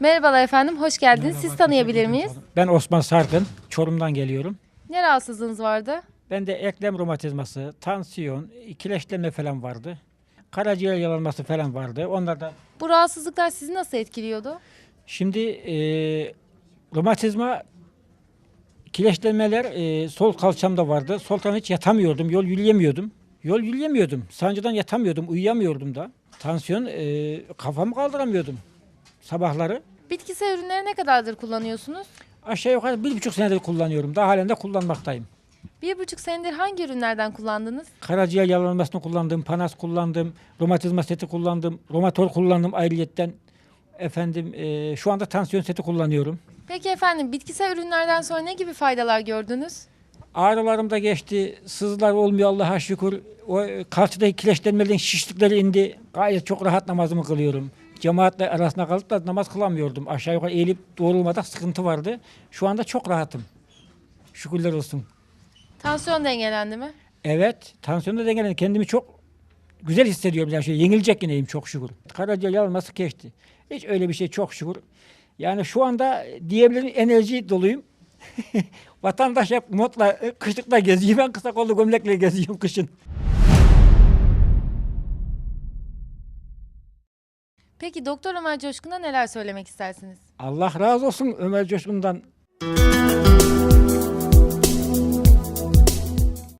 Merhabalar efendim, hoş geldiniz. Siz tanıyabilir miyiz? Ben Osman Sarkın, Çorum'dan geliyorum. Ne rahatsızlığınız vardı? Bende eklem romatizması, tansiyon, kireçlenme falan vardı. Karaciğer yalanması falan vardı. Onlar da Bu rahatsızlıklar sizi nasıl etkiliyordu? şimdi e, romatizma kireçlenmeler e, sol kalçamda vardı. Sol taraftan hiç yatamıyordum, yol yürüyemiyordum. Yol yürüyemiyordum. Sancıdan yatamıyordum, uyuyamıyordum da. Tansiyon e, kafamı kaldıramıyordum sabahları. Bitkisel ürünleri ne kadardır kullanıyorsunuz? Aşağı yukarı bir buçuk senedir kullanıyorum. Daha halen de kullanmaktayım. Bir buçuk senedir hangi ürünlerden kullandınız? Karaciğer yağlanmasını kullandım, panas kullandım, romatizma seti kullandım, romatol kullandım ayrıyetten. Efendim e, şu anda tansiyon seti kullanıyorum. Peki efendim, bitkisel ürünlerden sonra ne gibi faydalar gördünüz? Ağrılarım da geçti, sızılar olmuyor Allah'a şükür. O e, kalçadaki kireçlenmelerin şişlikleri indi. Gayet çok rahat namazımı kılıyorum. Cemaatle arasında kalıp da namaz kılamıyordum. Aşağı yukarı eğilip doğrulmada sıkıntı vardı. Şu anda çok rahatım. Şükürler olsun. Tansiyon dengelendi mi? Evet, tansiyonda dengelendi. Kendimi çok güzel hissediyorum. Yani şey, yenilecek yineyim çok şükür. Karaciğer yanılması geçti. Hiç öyle bir şey çok şükür. Yani şu anda diyebilirim enerji doluyum. Vatandaş hep modla, kışlıkla geziyor. Ben kısa kollu gömlekle geziyorum kışın. Peki Doktor Ömer Coşkun'a neler söylemek istersiniz? Allah razı olsun Ömer Coşkun'dan.